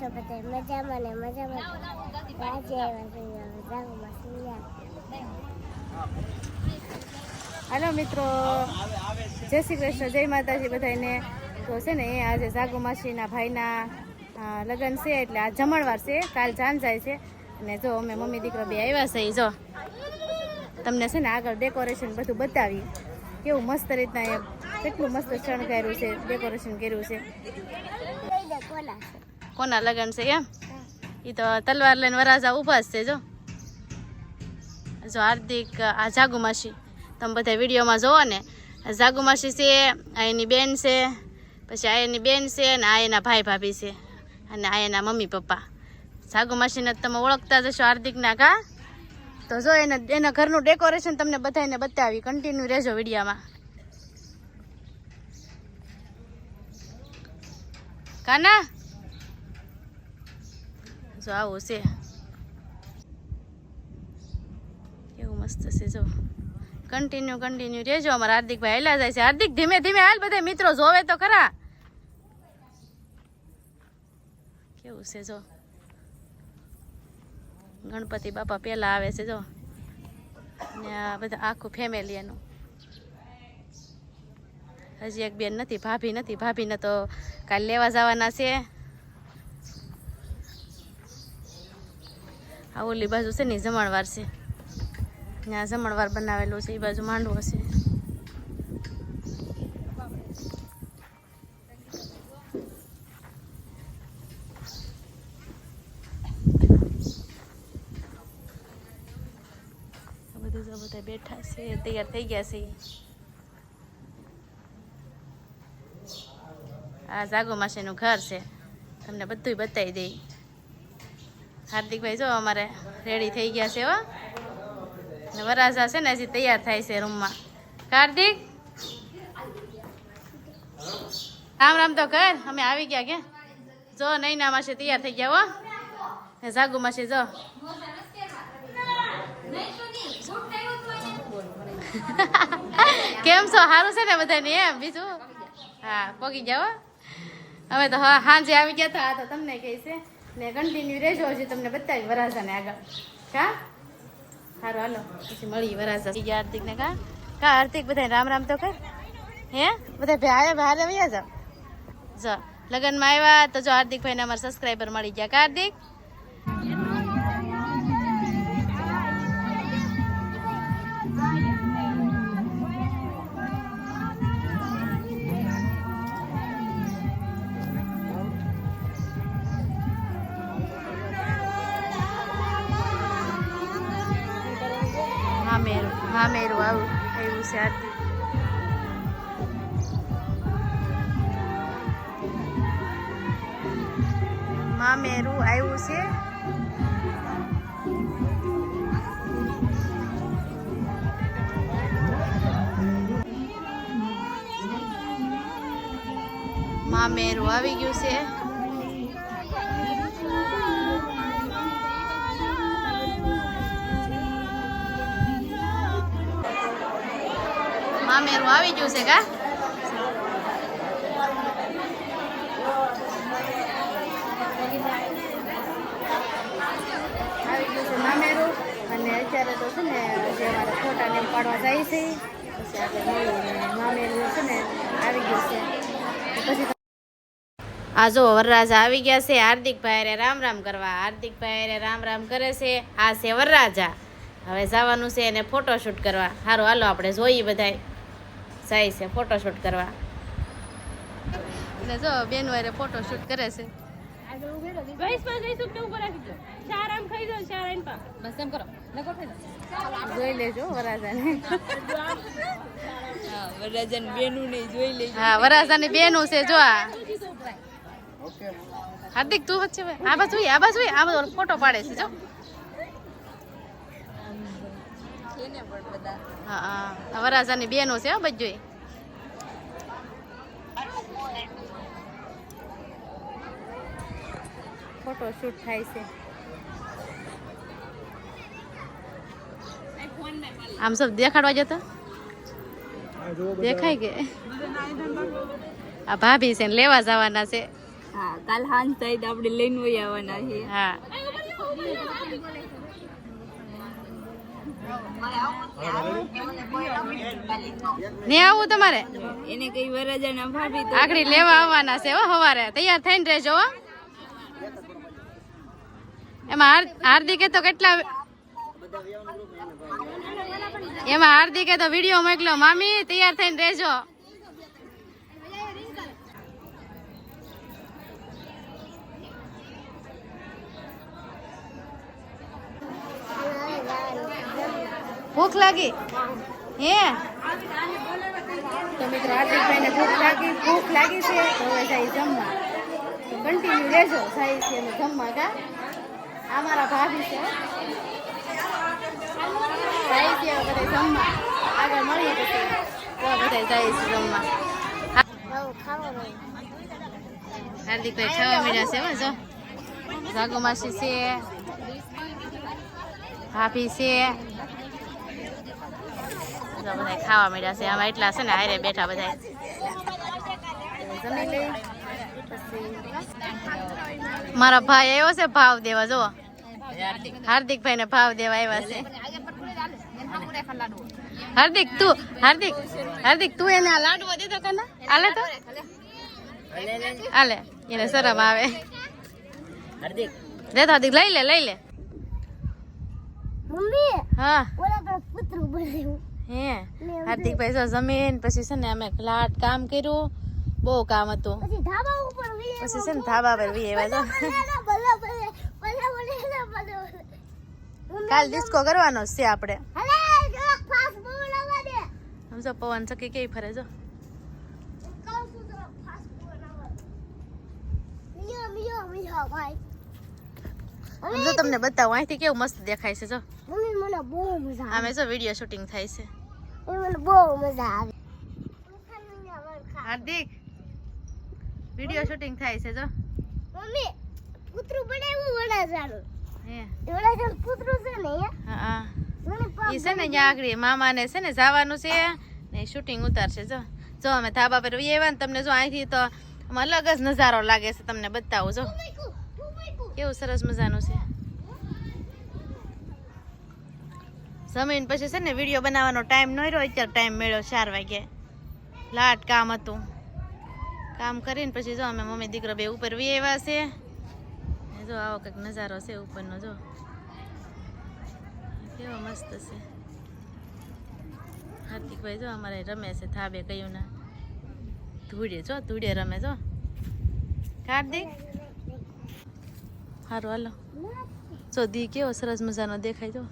છો બધા મજામાં ને મજામાં? આજે આવ્યા છે જાગમાં સિયા. હાલો મિત્રો. જય શ્રી કૃષ્ણ જય માતાજી બધાને તો છે ને એ આજે જાગુ માસીના ભાઈના લગ્ન છે એટલે આ જમણવાર છે કાલ જાન જાય છે. અને જો અમે મમ્મી દીકરો બે આવ્યા છે જો. તમને છે ને આગળ ડેકોરેશન બધું બતાવી. કેવું મસ્ત રીતના એમ કેટલું મસ્ત શણગાર્યું છે ડેકોરેશન કર્યું છે. કોલા છે. કોના લગ્ન છે એમ? એ તો તલવાર લઈને વરાજા ઊભા છે, જો. જો હાર્દિક, આ જાગુમાસી તમે બધા વિડીયોમાં જોવો ને. જાગુમાસી છે, આ એની બેન છે, પછી આ એની બેન છે અને આ એના ભાઈ ભાભી છે અને આ એના મમ્મી પપ્પા. જાગુમાસીને તમે ઓળખતા જશો હાર્દિકના કા? તો જો એને, એના ઘરનું ડેકોરેશન તમને બધાને બતાવી. કન્ટિન્યુ રહેજો વિડીયામાં. કાના? જો આવું છે કેવું મસ્ત છે જો કન્ટિન્યુ કન્ટિન્યુ રહેજો અમારા હાર્દિકભાઈ હેલા જાય છે હાર્દિક ધીમે ધીમે હાલ બધા મિત્રો, જોવે તો ખરા. કેવું છે, જો. ગણપતિ બાપા પહેલાં આવે છે, જો. ને આ બધા આખું ફેમિલી એનું. હજી એક બેન નથી, ભાભી નથી, ભાભીને તો કાલે લેવા જવાના છે. આ ઓલી બાજુ છે ને જમણવાર છે. ત્યાં જમણવાર બનાવેલું છે એ બાજુ માંડવો છે. બધું બધા બેઠા છે, તૈયાર થઈ ગયા છે. આ જાગો માસીનું ઘર છે. તમને બધું બતાવી દઈ. હાર્દિકભાઈ, જો અમારે રેડી થઈ ગયા છે હો. વરાસા છે ને હજી તૈયાર થાય છે રૂમમાં. હાર્દિક? રામ રામ તો કર, અમે આવી ગયા કે? જો, નૈના માસે તૈયાર થઈ ગયા હો. ને જાગુ માસી, જો. કેમ છો? સારું છે ને બધાને એમ? બીજું? હા, પગી જાઓ અમે તો હા સાંજે આવી ગયા હતા, આ તો તમને કહે છે. ને કન્ટિન્યુ રહેજો હજી તમને બતાવી વરાજાને આગળ. કા? સારું હાલો. પછી મળી વરાસા બીજા હાર્દિકને હાર્દિક ને કા? કા હાર્દિક બધા રામ રામ તો કર. હે? બધા ભારે ભારે આવ્યા જાવ જો. લગ્નમાં આવ્યા તો જો હાર્દિકભાઈ ને અમારા સબસ્ક્રાઈબર મળી ગયા. કા હાર્દિક? હા મેરું આવું. આવ્યું છે આરતી. મા મેરું આવ્યું છે. મામેરું આવી ગયું છે. મામેરું આવી ગયું છે કા? આવી ગયું છે મામેરું. અને અત્યારે તો છે ને જે અમારે ફોટા એમ પાડવા જાય છે. પછી આપણે મામેરું છે ને આવી ગયું છે. પછી આ જો વરરાજા આવી ગયા છે હાર્દિકભાઈ રામ રામ કરવા. હાર્દિકભાઈ રે રામ રામ કરે છે. આ છે વરરાજા. હવે જવાનું છે એને ફોટોશૂટ કરવા. સારું હાલો આપણે જોઈએ બધાય. જાય છે ફોટોશૂટ કરવા. એટલે જો બેન વારે ફોટોશૂટ કરે છે. જોઈ લેજો વરાજાને. હા વરાજાની બેનું છે જો આ. હાર્દિક તું વચ્ચે. આ બાજુ આ બાજુ આ બધો ફોટો પાડે છે જો. હા હા. આ વરાજાની બેનો છે હા બધું ફોટો શૂટ થાય છે. આમ સબ દેખાડવા જતો? દેખાય કે? આ ભાભી છે ને લેવા જવાના છે. હા કાલ હાંજ થાય તો આપણે લઈને આવવાના છે હા. ને આવું તમારે? એને કઈ વરજાના ભાભી લેવા આવવાના છે હો હવારે. તૈયાર થઈને રહેજો હો. એમાં હાર્દિકે તો કેટલા એમાં હાર્દિકે તો વીડિયો મોકલો મામી તૈયાર થઈને રહેજો. ભૂખ લાગી? હે? તો મિત્રો હાર્દિકભાઈને ભૂખ લાગી ભૂખ લાગી છે તો હવે જાય જમવા. કન્ટિન્યુ રહેજો જાય છે જમવા કા? આ મારા ભાભી છે. જાય છે બધા જમવા. આગળ મળીએ પછી. તો બધા જાય છે જમવા. હાર્દિકભાઈ ખાવા મળ્યા છે જો. જાગો માસી છે. ભાભી છે. જો બધા ખાવા મળ્યા છે. આમાં એટલા છે ને હારે બેઠા બધા મારા ભાઈ આવ્યો છે ભાવ દેવા જો હાર્દિકભાઈ ને ભાવ દેવા આવ્યા છે. હાર્દિક તું હાર્દિક હાર્દિક તું એને આ લાડવો દીધો કે ના? આલે તો? આલે એને શરમ આવે. દે તો હાર્દિક લઈ લે લઈ લે. મમ્મી હા. ઓલા પર પુતરું બનાવ્યું હે? હાર્દિકભાઈ જો જમીન પછી છે ને અમે લાટ કામ કર્યું. બહુ કામ હતું. પછી છે ને ધાબા પર વી આવ્યા જો કાલ ડિસ્કો કરવાનો છે આપણે. જો સમજો પવન ચકી કેવી ફરે જો. સમજો તમને બતાવું અહીંથી કેવું મસ્ત દેખાય છે જો. મમ્મી મને બહુ મજા આમે જો વીડિયો શૂટિંગ થાય છે. એ મને બહુ મજા આવે. હાર્દિક વિડિયો શૂટિંગ થાય છે જો. મમ્મી કૂતરું બનાવ્યું વડાજાનું હે. વડાજાનું કૂતરું છે ને હા હા. ઈ છે ને ત્યાં આગળ મામાને છે ને જવાનું છે. ને શૂટિંગ ઉતારશે જો. જો અમે ધાબા પર આવ્યા ને તમને જો અહીંથી તો અલગ જ નજારો લાગે છે તમને બતાવું જો. કેવું સરસ મજાનું છે. જમીન પછી છે ને વીડિયો બનાવવાનો ટાઈમ ન રહ્યો. અત્યારે ટાઈમ મળ્યો ચાર વાગે. લાટ કામ હતું. કામ કરીને પછી જો અમે મમ્મી દીકરો બે ઉપર વી આવ્યા છે. જો આવો કંઈક નજારો છે ઉપરનો જો. કેવો મસ્ત છે. હાર્દિકભાઈ જો અમારે રમે છે થાબે કયું ના ધૂળે જો, ધૂળે રમે જો. હાર્દિક? સારું હાલો. જો દી કેવો સરસ મજાનો દેખાય જો.